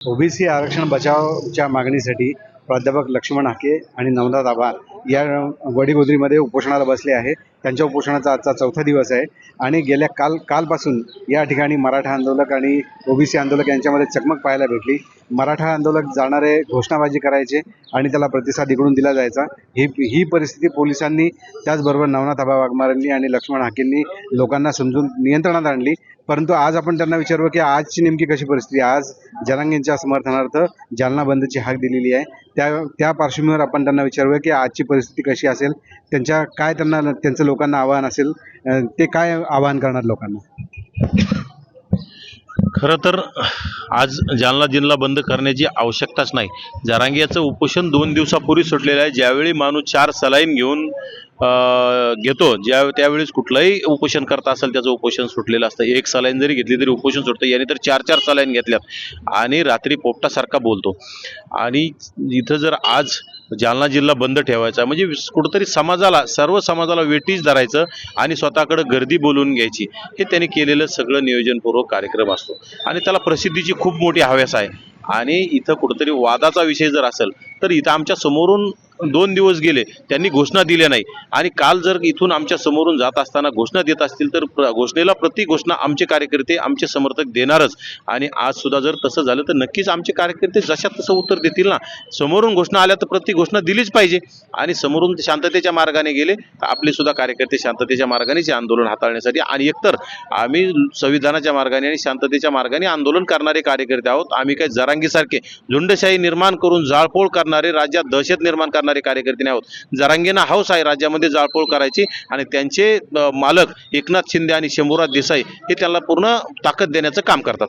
OBC आरक्षण बचावच्या मागणीसाठी प्राध्यापक लक्ष्मण हाके आणि नवनाथ आबा या वडीगोद्रीमध्ये उपोषणाला बसले आहे त्यांच्या उपोषणाचा आजचा चौथा दिवस आहे. आणि गेल्या काल कालपासून या ठिकाणी मराठा आंदोलक आणि ओबीसी आंदोलक यांच्यामध्ये चकमक पाहायला भेटली. मराठा आंदोलक जाणारे घोषणाबाजी करायचे आणि त्याला प्रतिसाद इकडून दिला जायचा. ही ही परिस्थिती पोलिसांनी त्याचबरोबर नवनाथ आबा वाघमारांनी आणि लक्ष्मण हाकेंनी लोकांना समजून नियंत्रणात आणली. परंतु आज आपण त्यांना विचारू की आजची नेमकी कशी परिस्थिती आज जरांगेंच्या समर्थनार्थ जालना बंदची हाक दिलेली आहे. त्या त्या पार्श्वभूमीवर आपण त्यांना विचारूया की आजची परिस्थिती कशी असेल? त्यांच्या काय त्यांना त्यांचं लोकांना आव्हान असेल? ते काय आवाहन करणार लोकांना? खरं तर आज जालना जिल्हा बंद करण्याची आवश्यकताच नाही. जरांगियाचं उपोषण दोन दिवसापूर्वी सुटलेलं आहे. ज्यावेळी माणूस चार सलाईन घेऊन घेतो. ज्या त्यावेळेस कुठलंही उपोषण करता असेल त्याचं उपोषण सुटलेलं असतं. एक सलाईन जरी घेतली तरी उपोषण सुटतं. याने तर चार चार सलाईन घेतल्यात. आणि रात्री पोपटासारखा बोलतो. आणि इथं जर आज जालना जिल्हा बंद ठेवायचा म्हणजे कुठंतरी समाजाला सर्व समाजाला वेटीच धरायचं आणि स्वतःकडे गर्दी बोलवून घ्यायची हे त्यांनी केलेलं सगळं नियोजनपूर्वक कार्यक्रम असतो. आणि त्याला प्रसिद्धीची खूप मोठी हव्यास आहे. आणि इथं कुठंतरी वादाचा विषय जर असेल तर इथं आमच्या समोरून दोन दिवस गेले त्यांनी घोषणा दिल्या नाही. आणि काल जर इथून आमच्या समोरून जात असताना घोषणा देत असतील तर घोषणेला प्रति घोषणा आमचे कार्यकर्ते आमचे समर्थक देणारच. आणि आज सुद्धा जर तसं झालं तर नक्कीच आमचे कार्यकर्ते जशा तसं उत्तर देतील ना. समोरून घोषणा आल्या तर प्रति घोषणा दिलीच पाहिजे. आणि समोरून शांततेच्या मार्गाने गेले तर आपले सुद्धा कार्यकर्ते शांततेच्या मार्गानेच आंदोलन हाताळण्यासाठी आणि एकतर आम्ही संविधानाच्या मार्गाने आणि शांततेच्या मार्गाने आंदोलन करणारे कार्यकर्ते आहोत. आम्ही काही जरांगीसारखे झुंडशाही निर्माण करून जाळपोळ करणारे राज्यात दहशत निर्माण करणारे कार्यकर्ते नाही आहोत. जरांगींना हौस आहे राज्यामध्ये जाळपोळ करायची आणि त्यांचे मालक एकनाथ शिंदे आणि शंभूराज देसाई हे त्याला पूर्ण ताकद देण्याचं काम करतात.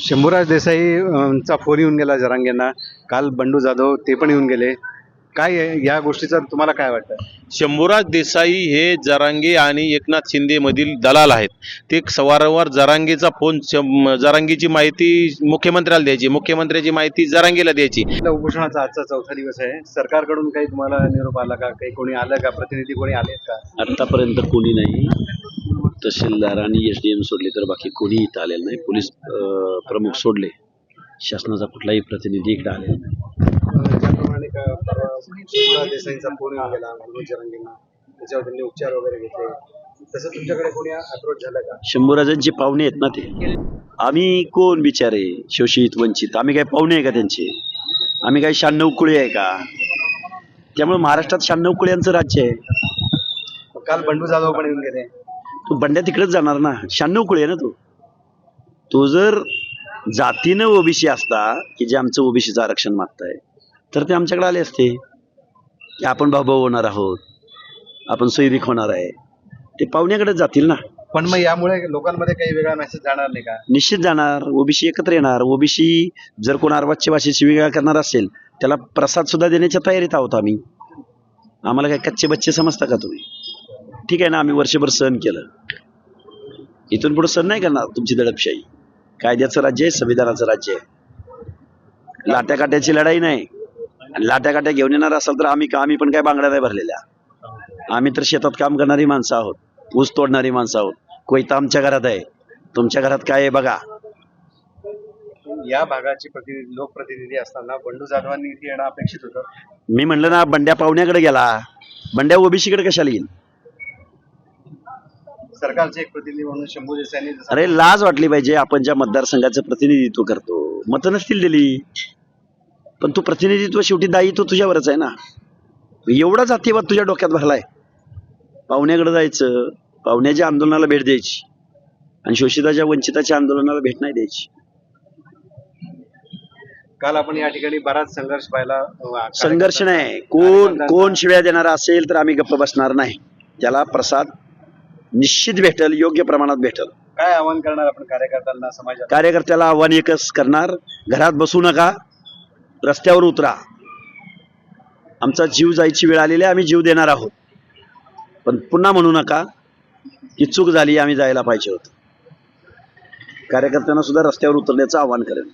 शंभूराज देसाई चा फोन येऊन गेला जरांगेंना. काल बंडू जाधव ते पण येऊन गेले. काय आहे या गोष्टीचं तुम्हाला काय वाटतं? शंभूराज देसाई हे जरांगे आणि एकनाथ शिंदे मधील दलाल आहेत. ते वारंवार जरांगेचा फोन जरांगेची माहिती मुख्यमंत्र्याला द्यायची. मुख्यमंत्र्याची माहिती जरांगेला द्यायची. उपोषणाचा आजचा चौथा दिवस आहे. सरकारकडून काही तुम्हाला निरोप आला का? काही कोणी आलं का? प्रतिनिधी कोणी आलेत का? आत्तापर्यंत कोणी नाही. तहसीलदार आणि एस डी एम सोडले तर बाकी कोणी इथं आलेलं नाही. पोलीस प्रमुख सोडले. शासनाचा कुठलाही प्रतिनिधी इकडे आलेला नाही. का परवा शंभूराज देसाईंचा फोन येऊन गेला मनोज जरांगेंना. त्याच्यावर त्यांनी उपचार वगैरे घेतले. तसं तुमच्याकडे कोणी अप्रोच झालं का? शंभूराजांचे पाहुणे आहेत ना ते? आम्ही कोण बिचारे? शोषित वंचित. आम्ही काय पाहुणे आहे का त्यांचे? आम्ही काय शहाण्णव कुळे आहे का? त्यामुळे महाराष्ट्रात शहाण्णव कुळ्यांचं राज्य आहे. काल बंडू जाधव पण येऊन गेले. तो बंड्या तिकडेच जाणार ना? शहाण्णव कुळे आहे ना तो? तो जर जातीनं ओबीसी असता की जे आमचं ओबीसीचं आरक्षण मागताय तर ते आमच्याकडे आले असते. की आपण भाऊ होणार आहोत. आपण सैनिक होणार आहे. ते पाहुण्याकडेच जातील ना. पण मग यामुळे लोकांमध्ये काही वेगळा मेसेज जाणार नाही का? निश्चित जाणार. ओबीसी एकत्र येणार. ओबीसी जर कोण अर्वाच्य भाषेची वेगळा करणार असेल त्याला प्रसाद सुद्धा देण्याच्या तयारीत आहोत आम्ही. आम्हाला काय कच्चे बच्चे समजता का तुम्ही? ठीक आहे ना आम्ही वर्षभर सहन केलं. इथून पुढे सहन नाही करणार तुमची दडपशाही. कायद्याचं राज्य आहे संविधानाचं राज्य आहे. लाट्या काट्याची लढाई नाही. लाट्या काट्या घेऊन येणार असाल तर आम्ही का आम्ही पण काय बांगड्या नाही भरलेल्या. आम्ही तर शेतात काम करणारी माणसं आहोत. ऊस तोडणारी माणसं आहोत. कोयता आमच्या घरात आहे. तुमच्या घरात काय आहे बघा. या भागाचे प्रतिनिधी लोकप्रतिनिधी असताना बंडू जाधवांनी इथे येणं अपेक्षित होतं. मी म्हणलं ना बंड्या पाहुण्याकडे गेला. बंड्या ओबीसीकडे कशाला येईल? सरकारचे एक प्रतिनिधी म्हणून शंभू देसाईंनी अरे लाज वाटली पाहिजे. आपण ज्या मतदारसंघाचं प्रतिनिधित्व करतो. मतं नसतील दिली. पण तू प्रतिनिधित्व शेवटी दायित्व तुझ्यावरच आहे ना. एवढा जातीयवाद तुझ्या डोक्यात भरलाय. पाहुण्याकडे जायचं पाहुण्याच्या आंदोलनाला भेट द्यायची आणि शोषिताच्या वंचिताच्या आंदोलनाला भेट नाही द्यायची. काल आपण या ठिकाणी बराच संघर्ष पाहिला. संघर्ष नाही. कोण कोण शिव्या देणार असेल तर आम्ही गप्प बसणार नाही. त्याला प्रसाद निश्चित भेटल योग्य प्रमाणात भेटल. काय आवाहन करणार आपण कार्यकर्त्यांना समाजात कार्यकर्त्याला आव्हान एकच करणार. घरात बसू नका. रस्त्यावर उतरा. आमचा जीव जायची वेळ आलेली आहे आम्ही जीव देणार आहोत. पण पुन्हा म्हणू नका की चूक झाली आम्ही जायला पाहिजे होतं. कार्यकर्त्यांना सुद्धा रस्त्यावर उतरण्याचं आवाहन करेन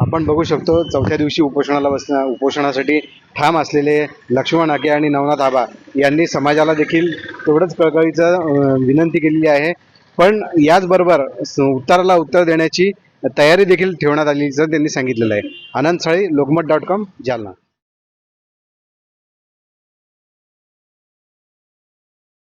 आपण बघू शकतो चौथ्या दिवशी उपोषणाला बसण्या उपोषणासाठी ठाम असलेले लक्ष्मण आगे आणि नवनाथ आबा यांनी समाजाला देखील तेवढंच कळकळीचं विनंती केलेली आहे. पण याचबरोबर उत्तराला उत्तर देण्याची तयारी देखील ठेवण्यात आली जर त्यांनी सांगितलेलं आहे. Anand Sali Lokmat dot com Jalna.